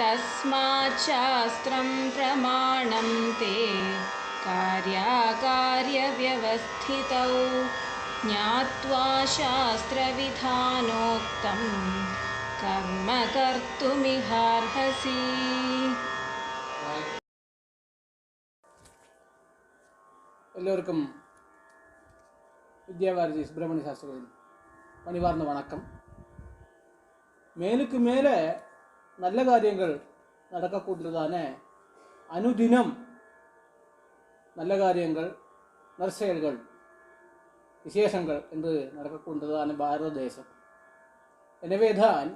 तस्माच्छास्त्रं प्रमाण ते कार्याकार्यव्यवस्थितौ ज्ञावा शास्त्र कर्म कर्तुमिहार्हसि। എല്ലാവർക്കും വിദ്യാഭാരതി സുബ്രഹ്മണ്യ ശാസ്ത്രജ്ഞൻ പണിവാർന്ന വണക്കം മേലുക്ക് நல்ல காரியங்கள் நடக்கக்கூடியதான அனுதினம் நல்ல காரியங்கள் நற்செயல்கள் விசேஷங்கள் என்று நடக்கக்கூடியதான பாரத தேசம் எனவேதான்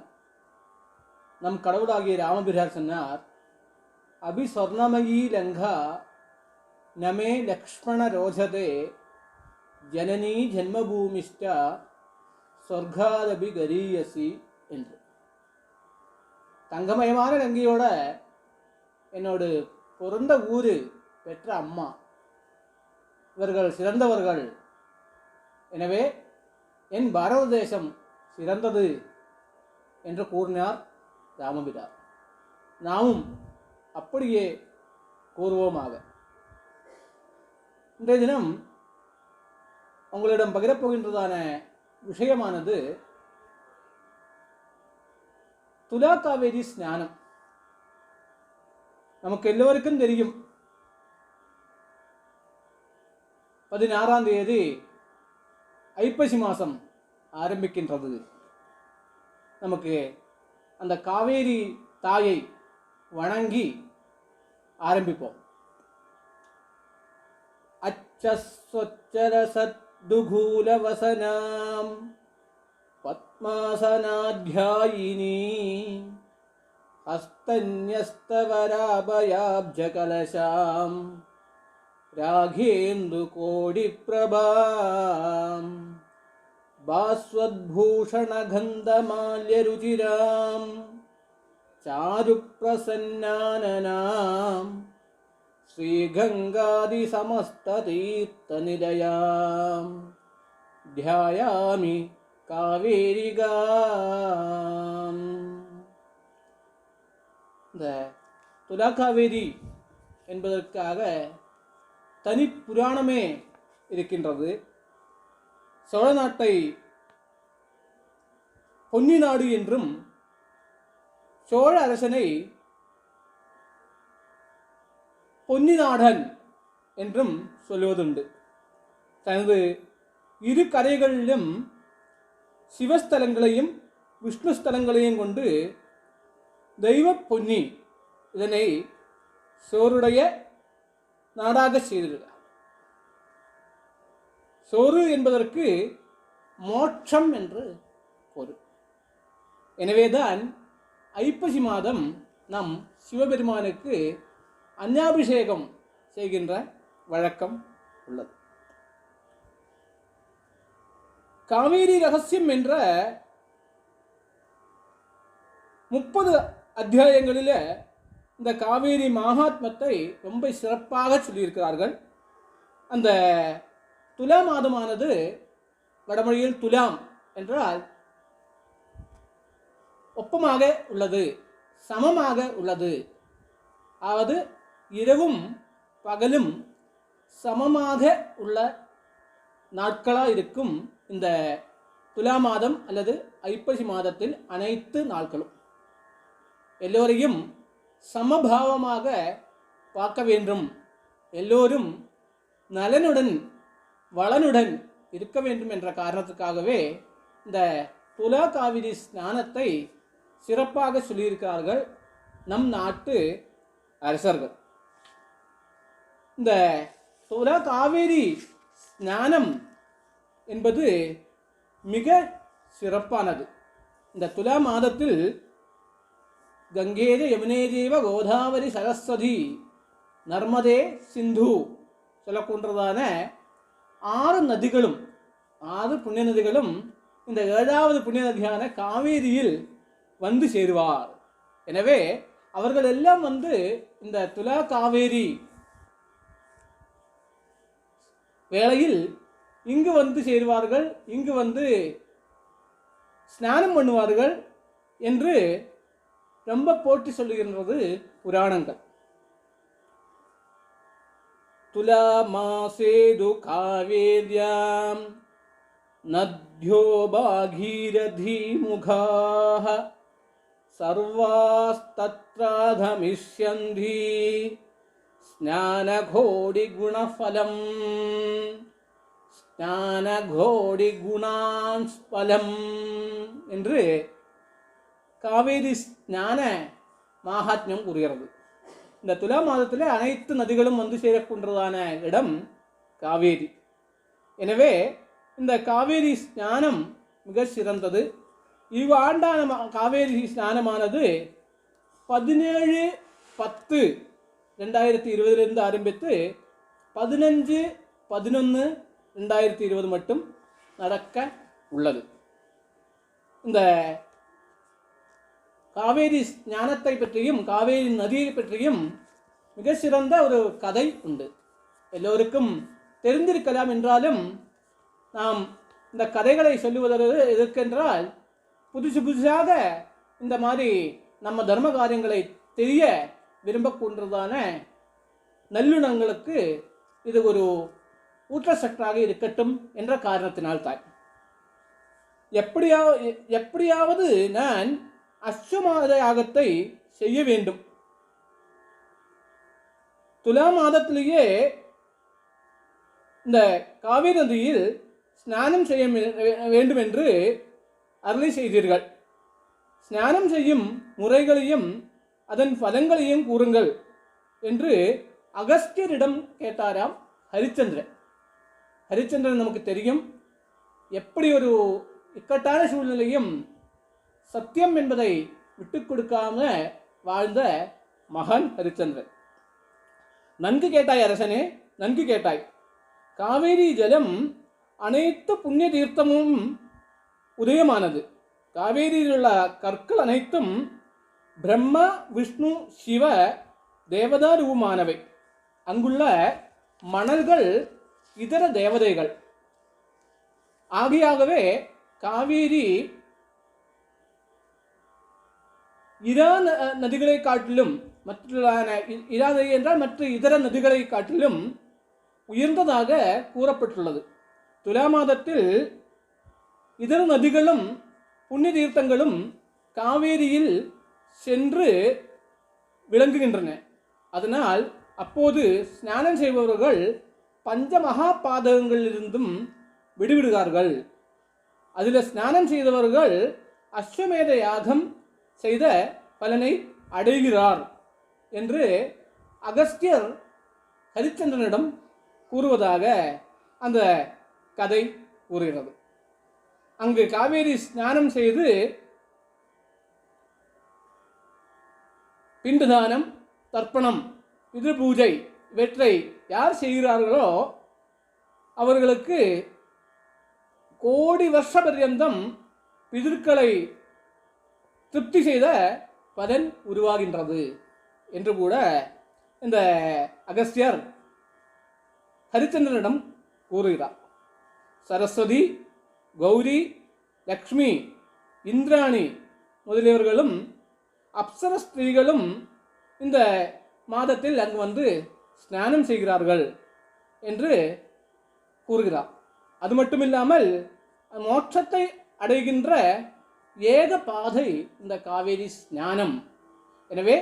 நம் கடவுளாகிய ராமபிரார் சொன்னார் அபி சொர்ணமயி லங்கா நமே லக்ஷ்மண ரோஜதே ஜனனி ஜென்மபூமிஷ்ட சொர்க்காதபி கரீயசி என்று தங்கமயமான லங்கையோட என்னோடு பிறந்த ஊர் பெற்ற அம்மா. இவர்கள் சிறந்தவர்கள். எனவே என் பாரத தேசம் சிறந்தது என்று கூறினார் ராமபிதா நாமும் அப்படியே கூறுவோமாக. இன்றைய தினம் உங்களிடம் பகிரப்போகின்றதான விஷயமானது തുലാകാവേരി സ്നാനം. നമുക്ക് എല്ലാവർക്കും தெரியும் பதினாறாம் தேதி ஐப்பசி மாதம் ஆரம்பிக்கின்றது நமக்கு அந்த காவேரி தாயை வணங்கி ஆரம்பிப்போம் அச்சஸ்வச்சர சத்துகூலவசனாம் പത്മാസനാധ്യായിനി ഹസ്തന്യസ്തവരാഭയാബ്ജകലശാം രാഘേന്ദുകോടിപ്രഭാം. ബാസ്വദ്ഭൂഷണഗന്ധമാല്യരുചിരാം ചാരുപ്രസന്നാനനാം. ശ്രീഗംഗാദിസമസ്തതീർത്ഥനിലയാം. ധ്യായാമി காவேரிகாம். இந்த துலா காவேரி என்பதற்காக தனி புராணமே இருக்கின்றது. சோழ நாட்டை பொன்னி நாடு என்றும் சோழ அரசனை பொன்னி நாடன் என்றும் சொல்லுவதுண்டு. தனது இரு கரைகளிலும் சிவஸ்தலங்களையும் விஷ்ணு ஸ்தலங்களையும் கொண்டு தெய்வ பொன்னி இதனை சோருடைய நாடாக செய்திருக்கிறார். சோறு என்பதற்கு மோட்சம் என்று பொருள். எனவேதான் ஐப்பசி மாதம் நம் சிவபெருமானுக்கு அந்யாபிஷேகம் செய்கின்ற வழக்கம் உள்ளது. காவேரி ரகசியம் என்ற முப்பது அத்தியாயங்களில் இந்த காவேரி மகாத்மத்தை ரொம்ப சிறப்பாக சொல்லியிருக்கிறார்கள். அந்த துலா மாதமானது வடமொழியில் துலாம் என்றால் ஒப்பமாக உள்ளது சமமாக உள்ளது. அதாவது இரவும் பகலும் சமமாக உள்ள நாட்களாக இருக்கும் இந்த துலா மாதம் அல்லது ஐப்பசி மாதத்தில் அனைத்து நாட்களும் எல்லோரையும் சமபாவமாக பார்க்க வேண்டும். எல்லோரும் நலனுடன் வளனுடன் இருக்க வேண்டும் என்ற காரணத்துக்காகவே இந்த துலா காவிரி ஸ்நானத்தை சிறப்பாக சொல்லியிருக்கிறார்கள் நம் நாட்டு அரசர்கள். இந்த துலா காவேரி ஸ்நானம் என்பது மிக சிறப்பானது. இந்த துலா மாதத்தில் கங்கேஜ யமுனேஜேவ கோதாவரி சரஸ்வதி நர்மதே சிந்து சொல்லக்கூன்றதான ஆறு நதிகளும் ஆறு புண்ணிய நதிகளும் இந்த ஏழாவது புண்ணிய நதியான காவேரியில் வந்து சேருவார். எனவே அவர்கள் எல்லாம் வந்து இந்த துலா காவேரி வேளையில் இங்கு வந்து சேருவார்கள் இங்கு வந்து ஸ்நானம் பண்ணுவார்கள் என்று ரொம்ப போற்றி சொல்லுகின்றது புராணங்கள் துலா மாசேது காவேர்யாம் நத்யோ பாகீரதீமுகாः सर्वास्तत्राधमिष्यन्ति स्नानघोडिगुणफलम् ஸ்நானகோடிகுணான்ஸ்பலம் என்று காவேரி ஸ்நான மாகாத்மியம் கூறுகிறது இந்த துலா மாதத்தில் அனைத்து நதிகளும் வந்து சேரக்கொண்டதான இடம் காவேரி எனவே இந்த காவேரி ஸ்நானம் மிக சிறந்தது இவ்வாண்டான மா- காவேரி ஸ்நானமானது பதினேழு பத்து ரெண்டாயிரத்தி இருபதிலிருந்து ஆரம்பித்து பதினஞ்சு பதினொன்று ரெண்டாயிரத்தி இருபது மட்டும் நடக்க உள்ளது. இந்த காவேரி ஞானத்தை பற்றியும் காவேரி நதியை பற்றியும் மிக சிறந்த ஒரு கதை உண்டு. எல்லோருக்கும் தெரிந்திருக்கலாம் என்றாலும் நாம் இந்த கதைகளை சொல்லுவதற்கு எதற்கென்றால் புதுசு புதுசாக இந்த மாதிரி நம்ம தர்ம காரியங்களை தெரிய விரும்பக்கொண்டதான நல்லுணங்களுக்கு இது ஒரு ஊற்றச்சற்றாக இருக்கட்டும் என்ற காரணத்தினால்தான். எப்படியா எப்படியாவது நான் அஸ்வமாத யாகத்தை செய்ய வேண்டும். துலா மாதத்திலேயே இந்த காவிரி நதியில் ஸ்நானம் செய்ய வேண்டும் என்று அருளி செய்தீர்கள். ஸ்நானம் செய்யும் முறைகளையும் அதன் பதங்களையும் கூறுங்கள் என்று அகஸ்தியரிடம் கேட்டாராம் ஹரிச்சந்திரன். ஹரிச்சந்திரன் நமக்கு தெரியும். எப்படி ஒரு இக்கட்டான சூழ்நிலையும் சத்தியம் என்பதை விட்டு கொடுக்காம வாழ்ந்த மகன் ஹரிச்சந்திரன். நன்கு கேட்டாய் அரசனே நன்கு கேட்டாய். காவேரி ஜலம் அனைத்து புண்ணிய தீர்த்தமும் உதயமானது. காவேரியில் உள்ள கற்கள் அனைத்தும் பிரம்மா விஷ்ணு சிவ தேவதா ரூபமானவை அங்குள்ள மணல்கள் இதர தேவதைகள். ஆகியாகவே காவேரி இரா ந- நதிகளை காட்டிலும் மற்ற இ- இரா நதி என்றால் மற்ற இதர நதிகளை காட்டிலும் உயர்ந்ததாக கூறப்பட்டுள்ளது. துலா மாதத்தில் இதர நதிகளும் புண்ணிய தீர்த்தங்களும் காவேரியில் சென்று விளங்குகின்றன. அதனால் அப்போது ஸ்நானம் செய்பவர்கள் பஞ்ச மகா பாதகங்களிலிருந்தும் விடுவிடுகிறார்கள். அதில் ஸ்நானம் செய்தவர்கள் அஸ்வமேத யாகம் செய்த பலனை அடைகிறார் என்று அகஸ்தியர் ஹரிச்சந்திரனிடம் கூறுவதாக அந்த கதை கூறுகிறது. அங்கு காவேரி ஸ்நானம் செய்து பிண்டுதானம் தர்ப்பணம் பிதிரு வெற்றை யார் செய்கிறார்களோ அவர்களுக்கு கோடி வருஷ பர்யந்தம் பிதிர்களை திருப்தி செய்த பலன் உருவாகின்றது என்று கூட இந்த அகஸ்தியர் ஹரிச்சந்திரனிடம் கூறுகிறார். சரஸ்வதி கௌரி லக்ஷ்மி இந்திராணி முதலியவர்களும் அப்சர ஸ்திரீகளும் இந்த மாதத்தில் அங்கு வந்து ஸ்நானம் செய்கிறார்கள் என்று கூறுகிறார். அது மட்டும் இல்லாமல் மோட்சத்தை அடைகின்ற ஏக பாதை இந்த காவேரி ஸ்நானம். எனவே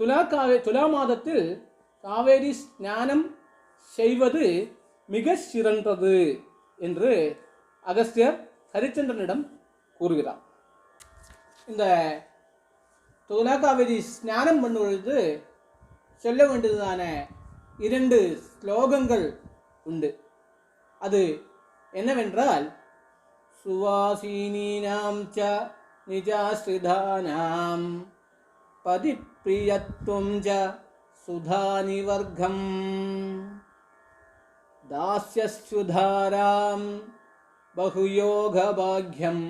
துலா காவே துலா மாதத்தில் காவேரி ஸ்நானம் செய்வது மிக சிறந்தது என்று அகஸ்தியர் ஹரிச்சந்திரனிடம் கூறுகிறார். இந்த துலா காவேரி ஸ்நானம் பண்ணும் பொழுது சொல்ல வேண்டியதான இரண்டு ஸ்லோகங்கள் உண்டு அது என்னவென்றால் சுவாசீனீனாம் ச நிஜாஸ்ரிதானாம் பதிப்பிரியத்துவம் ச பகுயோக பாக்யம்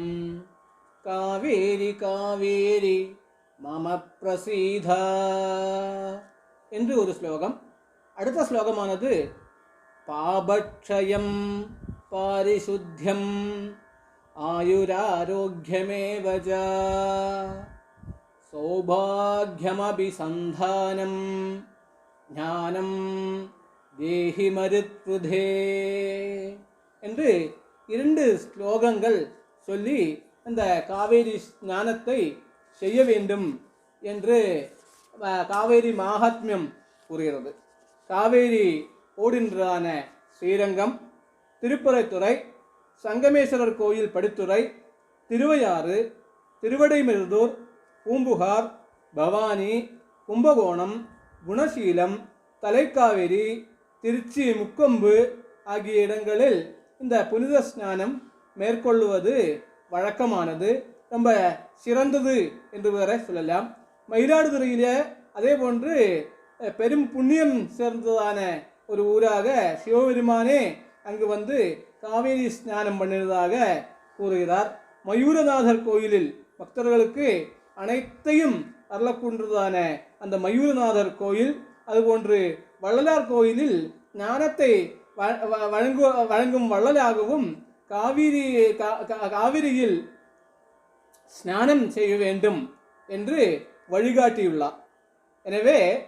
காவேரி காவேரி மம பிரசீதா என்று ஒரு ஸ்லோகம் அடுத்த ஸ்லோகமானது பாபக்ஷயம் பாரிசுத்தியம் ஆயுராரோக்கியமேவஜ சௌபாகியமபிசந்தானம் ஞானம் தேஹி மருத்ருதே என்று இரண்டு ஸ்லோகங்கள் சொல்லி அந்த காவேரி ஸ்நானத்தை செய்ய வேண்டும் என்று காவேரி மாகாத்மியம் கூறுகிறது காவேரி ஓடின்றான ஸ்ரீரங்கம் திருப்பரைத்துறை சங்கமேஸ்வரர் கோயில் படித்துறை திருவையாறு திருவடைமிருதூர் பூம்புகார் பவானி கும்பகோணம் குணசீலம் தலைக்காவேரி திருச்சி முக்கொம்பு ஆகிய இடங்களில் இந்த புனித ஸ்நானம் மேற்கொள்ளுவது வழக்கமானது. ரொம்ப சிறந்தது என்று வேற சொல்லலாம். மயிலாடுதுறையிலே அதே போன்று பெரும் புண்ணியம் சேர்ந்ததான ஒரு ஊராக சிவபெருமானே அங்கு வந்து காவேரி ஸ்நானம் பண்ணினதாக கூறுகிறார். மயூரநாதர் கோயிலில் பக்தர்களுக்கு அனைத்தையும் அருளக்கூன்றதான அந்த மயூரநாதர் கோயில். அதுபோன்று வள்ளலார் கோயிலில் ஞானத்தை வ- வ- வழங்கு வழங்கும் வள்ளலாகவும் காவிரி காவிரியில் ஸ்நானம் செய்ய வேண்டும் என்று வழிகாட்டியுள்ளார். எனவே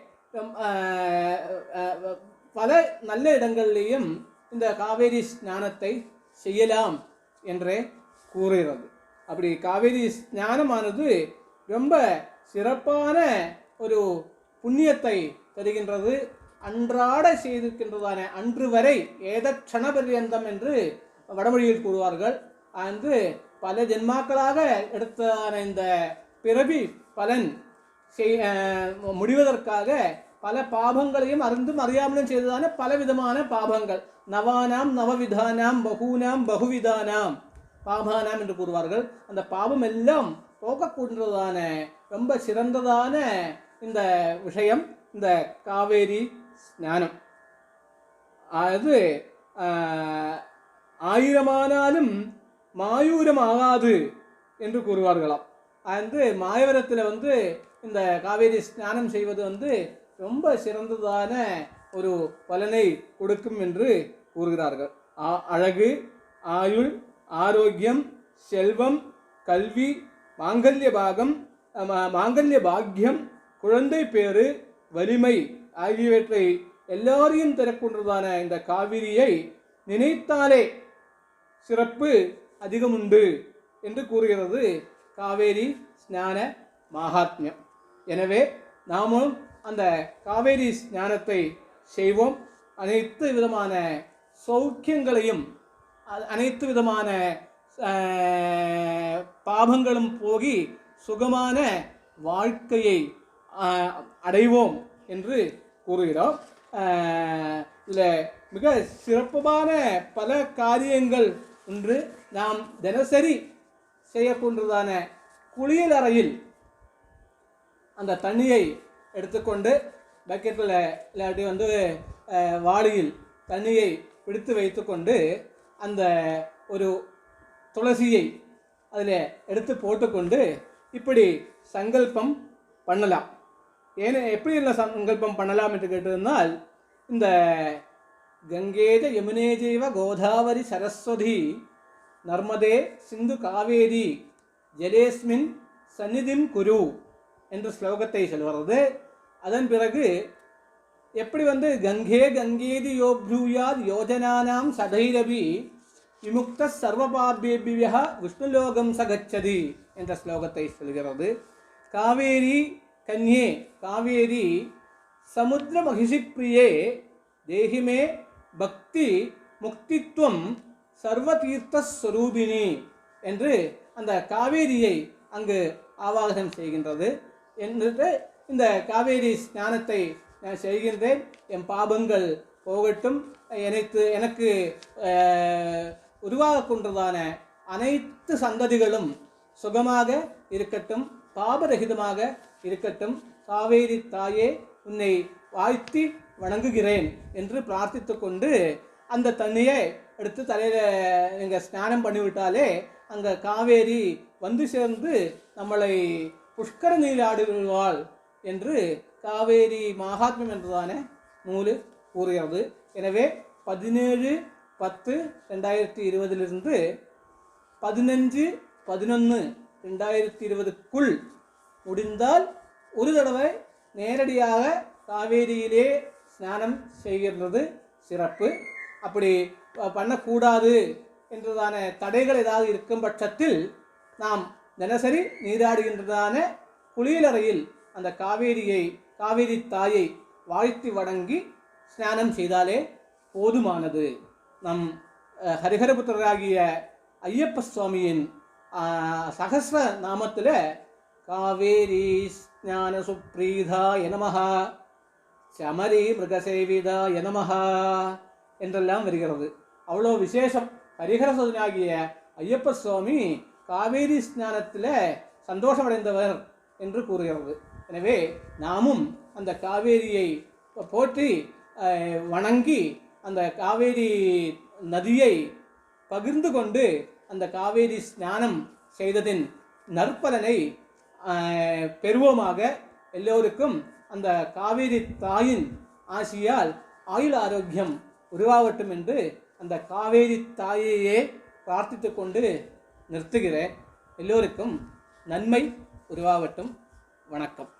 பல நல்ல இடங்கள்லேயும் இந்த காவேரி ஸ்நானத்தை செய்யலாம் என்றே கூறுகிறது அப்படி காவேரி ஸ்நானமானது ரொம்ப சிறப்பான ஒரு புண்ணியத்தை தருகின்றது அன்றாட செய்திருக்கின்றதான அன்று வரை ஏதக்ஷண பர்யந்தம் என்று வடமொழியில் கூறுவார்கள் அன்று பல ஜென்மாக்களாக எடுத்ததான இந்த பிறவி பலன் முடிவதற்காக பல பாபங்களையும் அறிந்தும் அறியாமலும் செய்ததான பல விதமான பாபங்கள். நவானாம் நவவிதானாம் பகுனாம் பகுவிதானாம் பாபானாம் என்று கூறுவார்கள். அந்த பாபம் எல்லாம் போக்கக்கூடியதான ரொம்ப சிறந்ததான இந்த விஷயம் இந்த காவேரி ஸ்நானம். அது ஆயிரமானாலும் மாயூரம் ஆகாது என்று கூறுவார்களாம். அது மாயவரத்தில் வந்து இந்த காவேரி ஸ்நானம் செய்வது வந்து ரொம்ப சிறந்ததான ஒரு பலனை கொடுக்கும் என்று கூறுகிறார்கள். ஆ- அழகு ஆயுள் ஆரோக்கியம் செல்வம் கல்வி மாங்கல்ய பாகம் மாங்கல்ய பாக்கியம் குழந்தை பேறு வலிமை ஆகியவற்றை எல்லாரையும் தரக்கொண்டதான இந்த காவிரியை நினைத்தாலே சிறப்பு அதிகமுண்டு என்று கூறுகிறது காவேரி ஸ்நான மகாத்மியம். எனவே நாமும் அந்த காவேரி ஸ்நானத்தை செய்வோம். அனைத்து விதமான சௌக்கியங்களையும் அனைத்து விதமான பாபங்களும் போகி சுகமான வாழ்க்கையை அடைவோம் என்று கூறுகிறோம். இதில் மிக சிறப்பான பல காரியங்கள் ஒன்று நாம் தினசரி செய்யக்கூடியதான குளியல் அறையில் அந்த தண்ணியை எடுத்துக்கொண்டு பக்கெட்டில் இல்லாட்டி வந்து வாளியில் தண்ணியை பிடித்து வைத்துக்கொண்டு அந்த ஒரு துளசியை அதில் எடுத்து போட்டுக்கொண்டு இப்படி சங்கல்பம் பண்ணலாம். ஏன் எப்படி இல்லை சங்கல்பம் பண்ணலாம் என்று கேட்டிருந்தால் இந்த கங்கேஜ யமுனேஜைவ கோதாவரி சரஸ்வதி நர்மதே சிந்து காவேரி ஜலேஸ்மின் சந்நிதிம் குரு என்ற ஸ்லோகத்தை சொல்கிறது. அதன் பிறகு எப்படி வந்து கங்கே கங்கேதி யோப்ரூயாத் யோஜனானாம் சதைரபி விமுக்த சர்வபாபேபியா விஷ்ணுலோகம் சகச்சதி என்ற ஸ்லோகத்தை சொல்கிறது. காவேரி கன்யே காவேரி சமுத்திர மகிஷி பிரியே தேகிமே பக்தி முக்தித்வம் சர்வதீர்த்தஸ்வரூபிணி என்று அந்த காவேரியை அங்கு ஆவாகனம் செய்கின்றது. என்று இந்த காவேரி ஸ்நானத்தை நான் செய்கின்றேன் என் பாபங்கள் போகட்டும். எனக்கு எனக்கு கொண்டதான அனைத்து சந்ததிகளும் சுகமாக இருக்கட்டும். பாபரகிதமாக இருக்கட்டும். காவேரி தாயே உன்னை வாழ்த்தி வணங்குகிறேன் என்று பிரார்த்தித்து கொண்டு அந்த தண்ணியை எடுத்து தலையில் நீங்கள் ஸ்நானம் பண்ணிவிட்டாலே அங்கே காவேரி வந்து சேர்ந்து நம்மளை புஷ்கர நீராடுவாள் என்று காவேரி மகாத்மியம் என்றதான நூல் கூறுகிறது. எனவே பதினேழு பத்து ரெண்டாயிரத்தி இருபதிலிருந்து பதினஞ்சு பதினொன்று ரெண்டாயிரத்தி இருபதுக்குள் முடிந்தால் ஒரு தடவை நேரடியாக காவேரியிலே ஸ்நானம் செய்கின்றது சிறப்பு. அப்படி பண்ணக்கூடாது என்றதான தடைகள் ஏதாவது இருக்கும் பட்சத்தில் நாம் தினசரி நீராடுகின்றதான குளியலறையில் அந்த காவேரியை காவேரி தாயை வாழ்த்தி வணங்கி ஸ்நானம் செய்தாலே போதுமானது. நம் ஹரிஹரபுத்திரராகிய ஐயப்ப சுவாமியின் சகஸ்ர நாமத்தில் காவேரி ஸ்நான சுப்ரீதா எனமஹா சமரி மிருகசேவிதா எனமஹா என்றெல்லாம் வருகிறது. அவ்வளோ விசேஷம் ஹரிஹர சோதனாகிய ஐயப்ப சுவாமி காவேரி ஸ்நானத்தில் சந்தோஷமடைந்தவர் என்று கூறுகிறது. எனவே நாமும் அந்த காவேரியை போற்றி வணங்கி அந்த காவேரி நதியை பகிர்ந்து கொண்டு அந்த காவேரி ஸ்நானம் செய்ததின் நற்பலனை பெறுவோமாக எல்லோருக்கும் அந்த காவேரி தாயின் ஆசியால் ஆயுள் ஆரோக்கியம் உருவாகட்டும் என்று அந்த காவேரி தாயையே பிரார்த்தித்து கொண்டு நிறுத்துகிறேன். எல்லோருக்கும் நன்மை உருவாகட்டும். வணக்கம்.